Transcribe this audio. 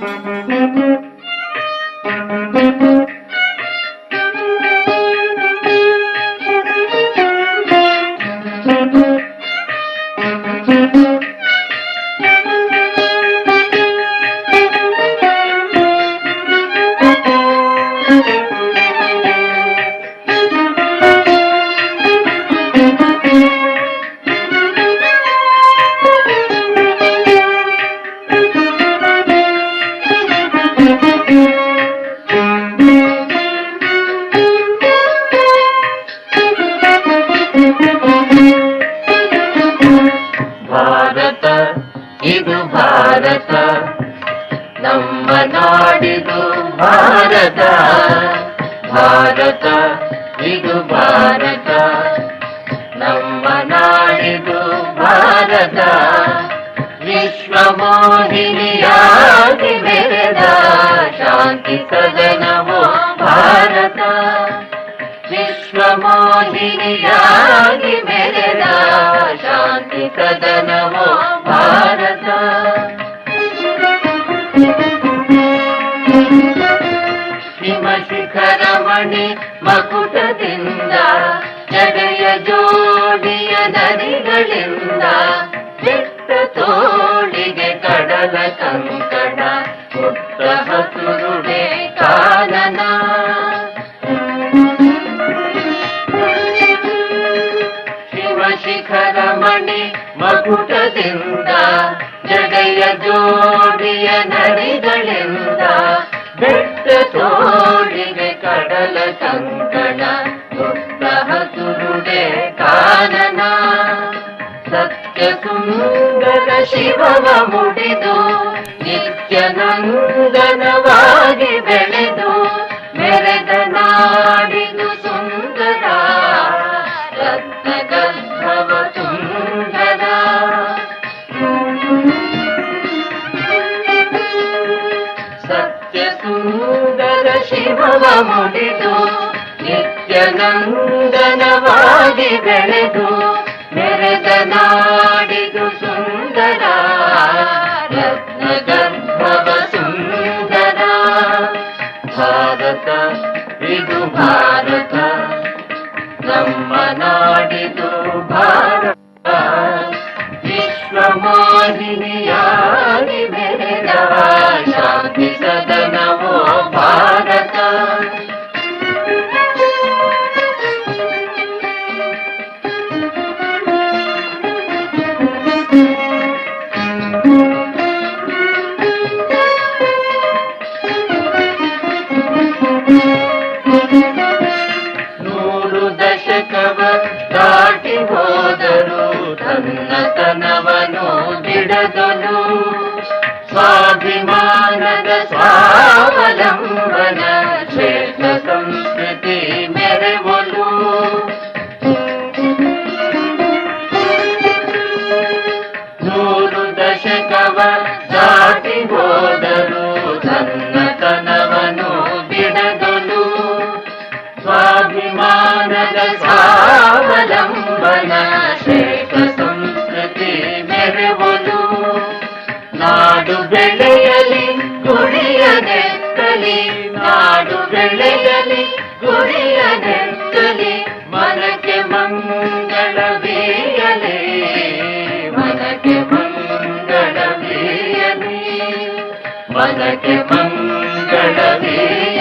Thank you. Bharat, ಇದು ಭಾರತ. ನಮ್ಮ ನಾಡಿದು ಭಾರತ. ಭಾರತ, ಇದು ಭಾರತ. ನಮ್ಮ ನಾಡಿದು ಭಾರತ. ವಿಶ್ವ ಮೋಹಿನಿಯಾಗಿ ಬೆಳೆದ ಶಾಂತಿ ಸದನವೋ ಮೋಹಿನಿಯಾಗಿ ಮೆರೆದ ಶಾಂತಿ ಸದನವೋ ಭಾರತ. ಹಿಮ ಶಿಖರ ಮಣಿ ಮಕುಟದಿಂದ ಜಡೆಯ ಜೋಡಿಯ ನದಿಗಳಿಂದ, ಚಿಕ್ಕ ತೋಳಿಗೆ ಕಡಲ ಕಂಕಣ ಮಕುಟದಿಂದ ಜಡೆಯ ಜೋಡಿಯ ನಡಿಗಳಿಂದ, ಬೆಟ್ಟ ತೋಡಿಗೆ ಕಡಲ ಕಂಕಣ ಪುಟ್ಟ ಹಸುರುಡೆ ಕಾನನ. ಸತ್ಯ ಸುಂದರ ಶಿವವ ಮುಡಿದು, ನಿತ್ಯ ನಂದನವಾಗಿ ಬೆಳೆದು ಶಿವವ ಮುಡಿದು, ನಿತ್ಯ ನಂದನವಾಗಿ ಬೆಳೆದು ಮೆರೆದ ನಾಡಿದು ಸುಂದರ ರತ್ನ ಗರ್ಭವ ಸುಂದರ. ಭಾರತ, ಇದು ಭಾರತ, ನಮ್ಮ ನಾಡಿದು ಭಾರತ. ವಿಶ್ವ ಮೋಹಿನಿಯಾಗಿ ಬೆಳೆದ ಶಾಂತಿ ತನ್ನತನವನು ಬಿಡದನು ಸ್ವಾಭಿಮಾನದ ಸ್ವಾವಲಂಬನ ಶ್ರೇಷ್ಠ ಸಂಸ್ಕೃತಿ ಮೆರೆವಲು ನೂರು ದಶಕವ ದಾಟಿ ಹೋದರು ತನ್ನತನವನು ಬಿಡದಲು ಸ್ವಾಭಿಮಾನದ ಸ್ವಾವಲಂಬನ നാടുകളെ കുടിയനക്കലെ നാടുകളെ കുടിയനക്കലെ മനക്ക് മംഗളവേയലേ മനക്ക് മംഗളവേയലേ മനക്ക് മംഗളവേയ